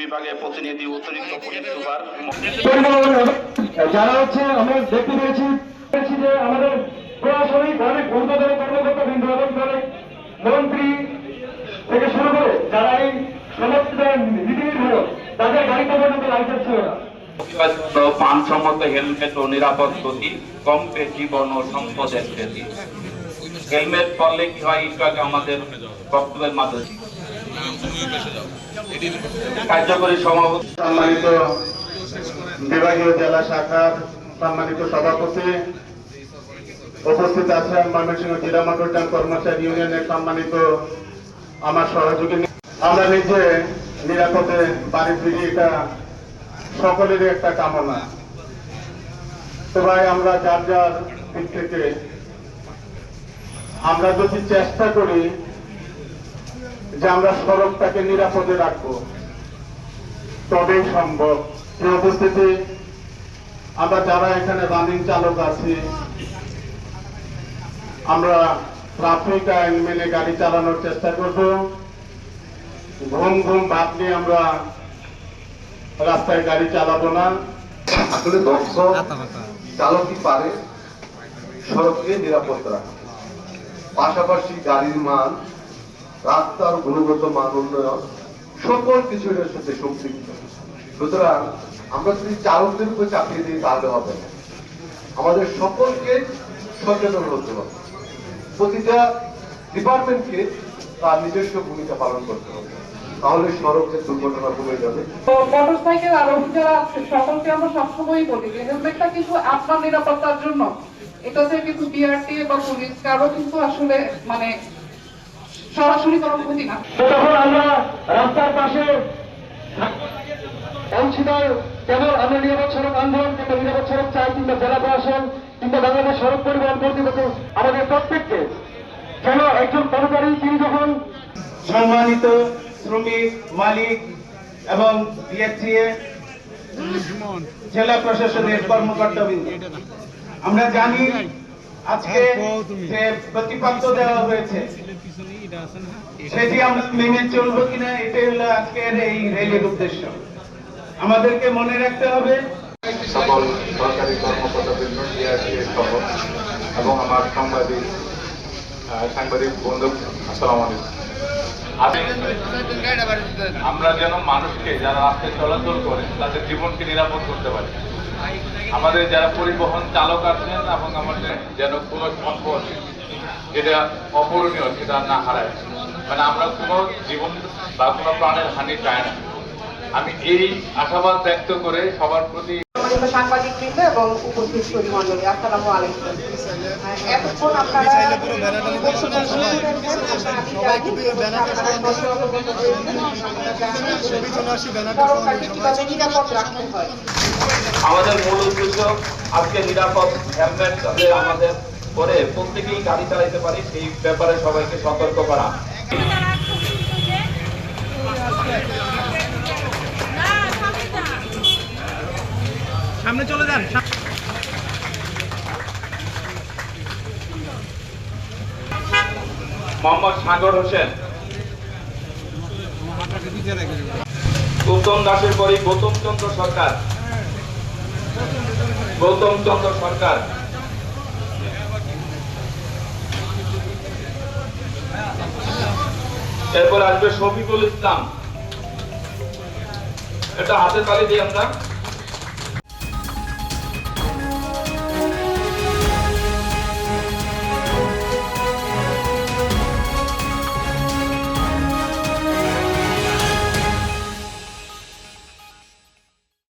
বিভাগের প্রতিনিধি অতিরিক্ত পুলিশ সুপার। যারা হচ্ছে আমরা দেখতে পেয়েছি পেয়েছি যে আমাদের প্রশাসনিক অনেক ঊর্ধ্বতন কর্মকর্তা বৃন্দ এবং মন্ত্রী থেকে শুরু করে যারা এই সমস্ত নীতিনির্ধারক তাদের গাড়িতে পর্যন্ত লাইসেন্স ছিল না। মানসম্মত হেলমেট ও নিরাপদ গতি কমবে জীবন ও সম্পদের ক্ষতি। হেলমেট পরলে কি হয়? আমাদের বক্তব্যের মাধ্যমে। কার্যকরী সমাবেশ সম্মানিত বিভাগীয় জেলা শাখার সম্মানিত সভাপতি, উপস্থিত আছেন ময়মনসিংহ জেলা মোটরযান কর্মচারী ইউনিয়নের সম্মানিত আমার সহযোগী আমরা নিজে নিরাপদে বাড়ি ফিরি, এটা সকলেরই একটা কামনা। তো ভাই, আমরা যার যার দিক থেকে আমরা যদি চেষ্টা করি যে আমরা সড়কটাকে নিরাপদে রাখব, তবেই সম্ভব। উপস্থিতি আমরা যারা এখানে রানিং চালক আছি, আমরা ট্রাফিক আইন মেনে গাড়ি চালানোর চেষ্টা করব। ঘুম ঘুম ভাব নিয়ে আমরা রাস্তায় গাড়ি চালাবো না। আসলে দক্ষ চালকই পারে? সড়ককে নিরাপদ রাখা পাশাপাশি গাড়ির মান, রাস্তার গুণগত মান উন্নয়ন, সকল কিছু এর সাথে সম্পৃক্ত। সুতরাং আমরা যদি চালকদের উপর চাপিয়ে দিই তাহলে হবে না। আমাদের সকলকে সচেতন হতে হবে। প্রতিটা ডিপার্টমেন্টকে তার নিজস্ব ভূমিকা পালন করতে হবে। তাহলে সড়কের দুর্ঘটনা কমে যাবে। মোটরসাইকেল আরোহী যারা আছে সকলকে আমরা সবসময়ই বলি। যে হেলমেটটা কিন্তু আপনার নিরাপত্তার জন্য। এটাতে কিন্তু বিআরটি বা পুলিশ কারও কিন্তু আসলে মানে সরাসরি কোনো ক্ষতি না। তখন আমরা রাস্তার পাশে অংশীদার কেবল আমরা নিরাপদ আন্দোলন কিংবা নিরাপদ সড়ক চাই কিংবা জেলা প্রশাসন কিংবা বাংলাদেশ সড়ক পরিবহন কর্তৃপক্ষ আমাদের প্রত্যেককে যেন একজন কর্মচারী তিনি যখন সম্মানিত শ্রমিক মালিক এবং জেলা প্রশাসনের কর্মকর্তাবৃন্দ, আমরা জানি আজকে যে প্রতিপাদ্য দেওয়া হয়েছে, সেটি আমরা মেনে চলবো কিনা, এটাই হলো আজকের এই রেলের উদ্দেশ্য। আমাদেরকে মনে রাখতে হবে। সকল সরকারি কর্মকর্তাবৃন্দ এবং আমার সাংবাদিক সাংবাদিক বন্ধু, আসসালামু আমরা যেন মানুষকে যারা রাস্তায় চলাচল করে, তাদের জীবনকে নিরাপদ করতে পারি। আমাদের যারা পরিবহন চালক আছেন এবং আমাদের যেন কোনো সম্পদ, যেটা অপূরণীয়, সেটা না হারায়। মানে আমরা কোনো জীবন বা কোনো প্রাণের হানি চাই না। আমি এই আশাবাদ ব্যক্ত করে সবার প্রতি সাংবাদিক বৃন্দ এবং উপস্থিত পরিমণ্ডলী আসসালামু আলাইকুম। এতক্ষণ আপনারা হয়? আমাদের মূল উদ্দেশ্য আজকে নিরাপদ হেলমেট যাতে আমাদের পরে প্রত্যেকেই গাড়ি চালাইতে পারি সেই ব্যাপারে সবাইকে সতর্ক করা। সামনে চলে যান মোহাম্মদ সাগর হোসেন। গৌতম দাসের পরে গৌতম চন্দ্র সরকার। গৌতম চন্দ্র সরকার। এরপর আসবে শফিকুল ইসলাম। এটা হাতে তালি দিই আমরা।